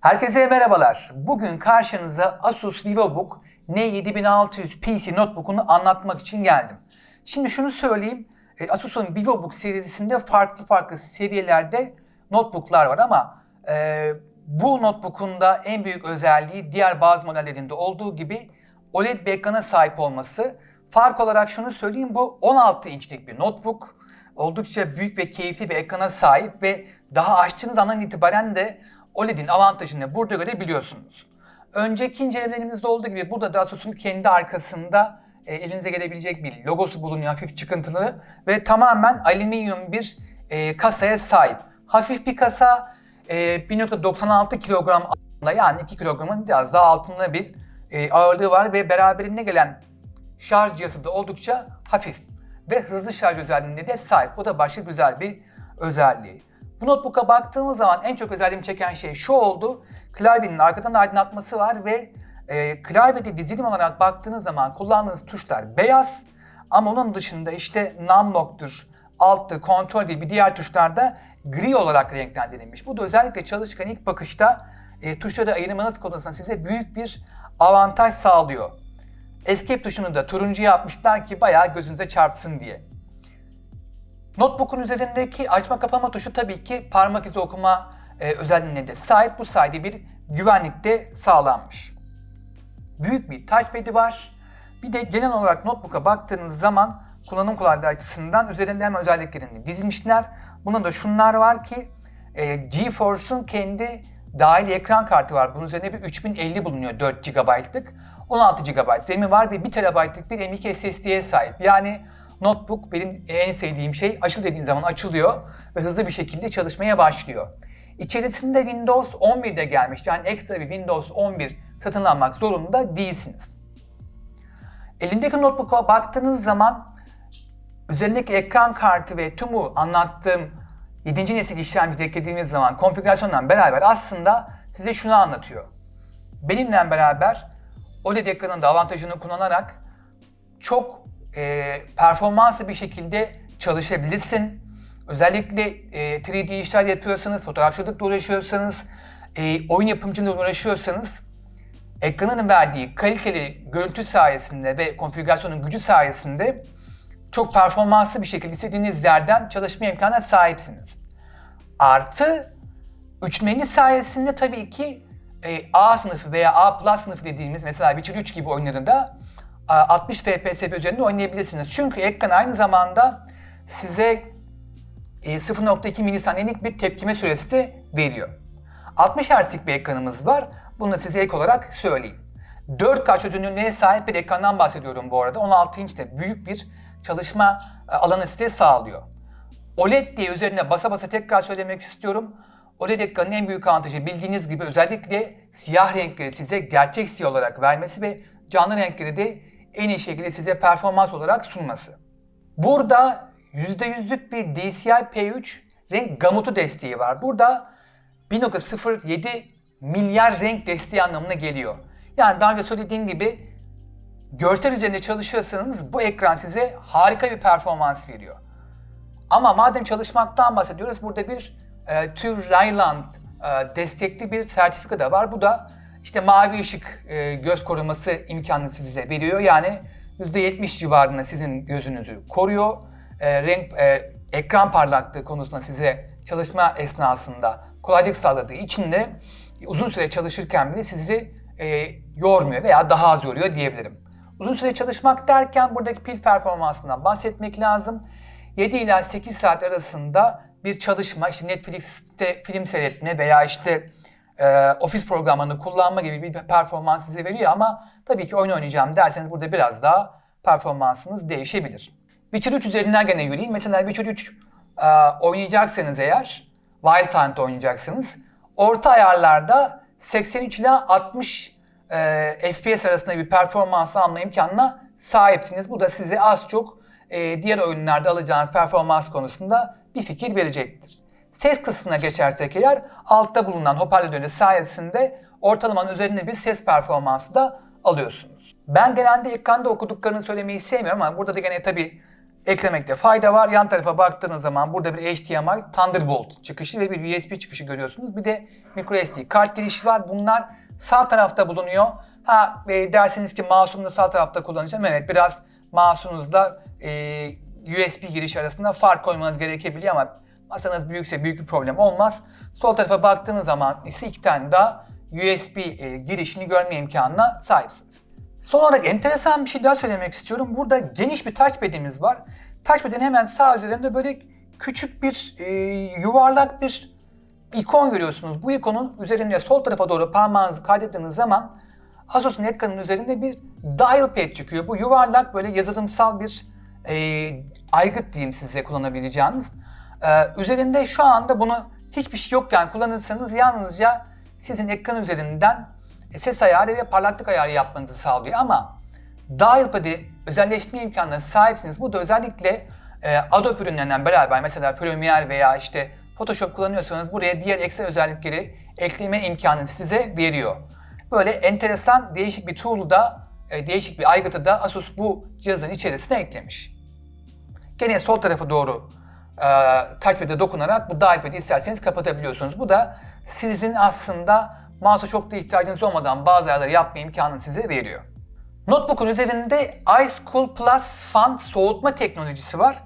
Herkese merhabalar. Bugün karşınıza Asus VivoBook N7600 PC notebook'unu anlatmak için geldim. Şimdi şunu söyleyeyim. e, Asus'un VivoBook serisinde farklı farklı seviyelerde notebook'lar var ama e, bu notebook'un da en büyük özelliği diğer bazı modellerinde olduğu gibi OLED bir ekrana sahip olması. Fark olarak şunu söyleyeyim bu 16 inçlik bir notebook. Oldukça büyük ve keyifli bir ekrana sahip ve daha açtığınız andan itibaren de OLED'in avantajını burada görebiliyorsunuz. Önceki incelemelerimizde olduğu gibi burada da Asus'un kendi arkasında e, elinize gelebilecek bir logosu bulunuyor hafif çıkıntılı ve tamamen alüminyum bir e, kasaya sahip. Hafif bir kasa e, 1.96 kilogram ağırlığında yani 2 kilogramın biraz daha altında bir e, ağırlığı var ve beraberinde gelen şarj cihazı da oldukça hafif ve hızlı şarj özelliğine de sahip. Bu da başka güzel bir özelliği. Bu notebook'a baktığımız zaman en çok özelliğimi çeken şey şu oldu. Klavyenin arkadan aydınlatması var ve e, klavyede dizilim olarak baktığınız zaman kullandığınız tuşlar beyaz ama onun dışında işte numlock'tur, alttı, kontrol gibi diğer tuşlarda gri olarak renklendirilmiş. Bu da özellikle çalışırken ilk bakışta e, tuşları ayırmanız konusunda size büyük bir avantaj sağlıyor. Escape tuşunu da turuncu yapmışlar ki bayağı gözünüze çarpsın diye. Notebook'un üzerindeki açma kapama tuşu tabii ki parmak izi okuma e, özelliğine de sahip. Bu sayede bir güvenlik de sağlanmış. Büyük bir touchpad'i var. Bir de genel olarak notebook'a baktığınız zaman kullanım kolaylığı açısından üzerinde hem özelliklerini dizmişler. Bunda da şunlar var ki e, GeForce'un kendi dahili ekran kartı var. Bunun üzerine bir 3050 bulunuyor 4 GB'lık. 16 GB RAM'i var ve 1 TB'lık bir M.2 SSD'ye sahip. Yani notebook benim en sevdiğim şey açıl dediğin zaman açılıyor ve hızlı bir şekilde çalışmaya başlıyor. İçerisinde Windows 11 de gelmiş. Yani ekstra bir Windows 11 satın almak zorunda değilsiniz. Elindeki notebook'a baktığınız zaman üzerindeki ekran kartı ve tüm bu anlattığım 7. nesil işlemci eklediğimiz zaman konfigürasyonla beraber aslında size şunu anlatıyor. Benimle beraber OLED ekranın da avantajını kullanarak çok e, performanslı bir şekilde çalışabilirsin. Özellikle e, 3D işler yapıyorsanız, fotoğrafçılıkla uğraşıyorsanız, e, oyun yapımcılığıyla uğraşıyorsanız ekranın verdiği kaliteli görüntü sayesinde ve konfigürasyonun gücü sayesinde çok performanslı bir şekilde istediğiniz yerden çalışma imkanına sahipsiniz. Artı üçmeni sayesinde tabii ki e, A sınıfı veya A plus sınıfı dediğimiz mesela Witcher 3 gibi oyunları da a, 60 FPS üzerinde oynayabilirsiniz. Çünkü ekran aynı zamanda size e, 0.2 milisaniyelik bir tepkime süresi de veriyor. 60 Hz'lik bir ekranımız var. Bunu da size ek olarak söyleyeyim. 4K çözünürlüğe sahip bir ekrandan bahsediyorum bu arada. 16 inçte büyük bir çalışma e, alanı size sağlıyor. OLED diye üzerine basa basa tekrar söylemek istiyorum. OLED ekranın en büyük avantajı bildiğiniz gibi özellikle siyah renkleri size gerçek siyah olarak vermesi ve canlı renkleri de en iyi şekilde size performans olarak sunması. Burada %100'lük bir DCI P3 renk gamutu desteği var. Burada 1.07 milyar renk desteği anlamına geliyor. Yani daha önce söylediğim gibi görsel üzerinde çalışıyorsanız bu ekran size harika bir performans veriyor. Ama madem çalışmaktan bahsediyoruz burada bir e, TÜV Rheinland e, destekli bir sertifika da var. Bu da işte mavi ışık e, göz koruması imkanını size veriyor. Yani %70 civarında sizin gözünüzü koruyor. E, renk e, ekran parlaklığı konusunda size çalışma esnasında kolaylık sağladığı için de uzun süre çalışırken bile sizi e, yormuyor veya daha az yoruyor diyebilirim. Uzun süre çalışmak derken buradaki pil performansından bahsetmek lazım. 7 ila 8 saat arasında bir çalışma, işte Netflix'te film seyretme veya işte e, ofis programlarını kullanma gibi bir performans size veriyor ama tabii ki oyun oynayacağım derseniz burada biraz daha performansınız değişebilir. Witcher 3 üzerinden gene yürüyeyim. Mesela Witcher 3 e, oynayacaksanız eğer, Wild Hunt oynayacaksınız. Orta ayarlarda 83 ila 60 e, FPS arasında bir performans alma imkanına sahipsiniz. Bu da size az çok e, diğer oyunlarda alacağınız performans konusunda bir fikir verecektir. Ses kısmına geçersek eğer altta bulunan hoparlörleri sayesinde ortalamanın üzerinde bir ses performansı da alıyorsunuz. Ben genelde ekranda okuduklarını söylemeyi sevmiyorum ama burada da gene tabii eklemekte fayda var. Yan tarafa baktığınız zaman burada bir HDMI Thunderbolt çıkışı ve bir USB çıkışı görüyorsunuz. Bir de microSD kart girişi var. Bunlar sağ tarafta bulunuyor. Ha e, derseniz ki mouse'umu sağ tarafta kullanacağım. Evet biraz mouse'unuzla e, USB giriş arasında fark koymanız gerekebiliyor ama masanız büyükse büyük bir problem olmaz. Sol tarafa baktığınız zaman ise iki tane daha USB e, girişini görme imkanına sahipsiniz. Son olarak enteresan bir şey daha söylemek istiyorum. Burada geniş bir touchpad'imiz var. Touchpad'in hemen sağ üzerinde böyle küçük bir e, yuvarlak bir ikon görüyorsunuz. Bu ikonun üzerinde sol tarafa doğru parmağınızı kaydettiğiniz zaman Asus'un ekranının üzerinde bir dial pad çıkıyor. Bu yuvarlak böyle yazılımsal bir e, aygıt diyeyim size kullanabileceğiniz. E, üzerinde şu anda bunu hiçbir şey yokken kullanırsanız yalnızca sizin ekran üzerinden e, ses ayarı ve parlaklık ayarı yapmanızı sağlıyor ama dial pad'i özelleştirme imkanına sahipsiniz. Bu da özellikle e, Adobe ürünlerinden beraber mesela Premiere veya işte Photoshop kullanıyorsanız buraya diğer ekstra özellikleri ekleme imkanını size veriyor. Böyle enteresan değişik bir tool'u da e, değişik bir aygıtı da Asus bu cihazın içerisine eklemiş. Gene sol tarafa doğru touchpad'e dokunarak bu dialpad'i isterseniz kapatabiliyorsunuz. Bu da sizin aslında mouse'a çok da ihtiyacınız olmadan bazı ayarları yapma imkanını size veriyor. Notebook'un üzerinde Ice Cool Plus fan soğutma teknolojisi var.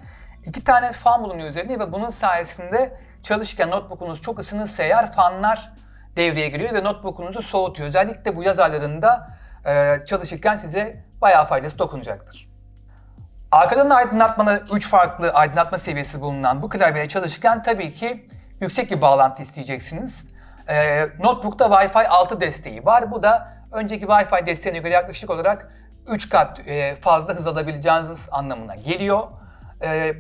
İki tane fan bulunuyor üzerinde ve bunun sayesinde çalışırken notebook'unuz çok ısınırsa eğer fanlar devreye giriyor ve notebook'unuzu soğutuyor. Özellikle bu yaz aylarında e, çalışırken size bayağı faydası dokunacaktır. Arkadan aydınlatmalı 3 farklı aydınlatma seviyesi bulunan bu klavyeyle çalışırken tabii ki yüksek bir bağlantı isteyeceksiniz. Ee, notebook'ta Wi-Fi 6 desteği var. Bu da önceki Wi-Fi desteğine göre yaklaşık olarak 3 kat e, fazla hız alabileceğiniz anlamına geliyor. Ee,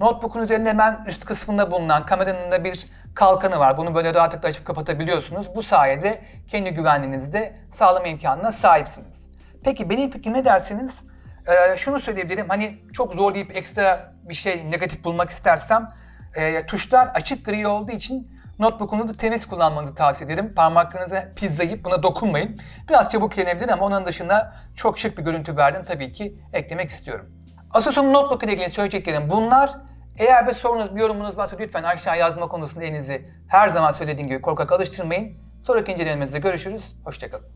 notebook'un üzerinde hemen üst kısmında bulunan kameranın da bir kalkanı var. Bunu böyle rahatlıkla açıp kapatabiliyorsunuz. Bu sayede kendi güvenliğinizi de sağlama imkanına sahipsiniz. Peki benim fikrim ne dersiniz? Ee, şunu söyleyebilirim. Hani çok zorlayıp ekstra bir şey negatif bulmak istersem e, tuşlar açık gri olduğu için notebook'unuzu temiz kullanmanızı tavsiye ederim. Parmaklarınıza pizzayıp buna dokunmayın. Biraz çabuk kirlenebilir ama onun dışında çok şık bir görüntü verdim tabii ki eklemek istiyorum. Asus'un notebook ile ilgili söyleyeceklerim bunlar. Eğer bir sorunuz, bir yorumunuz varsa lütfen aşağı yazma konusunda elinizi her zaman söylediğim gibi korkak alıştırmayın. Sonraki incelememizde görüşürüz. Hoşçakalın.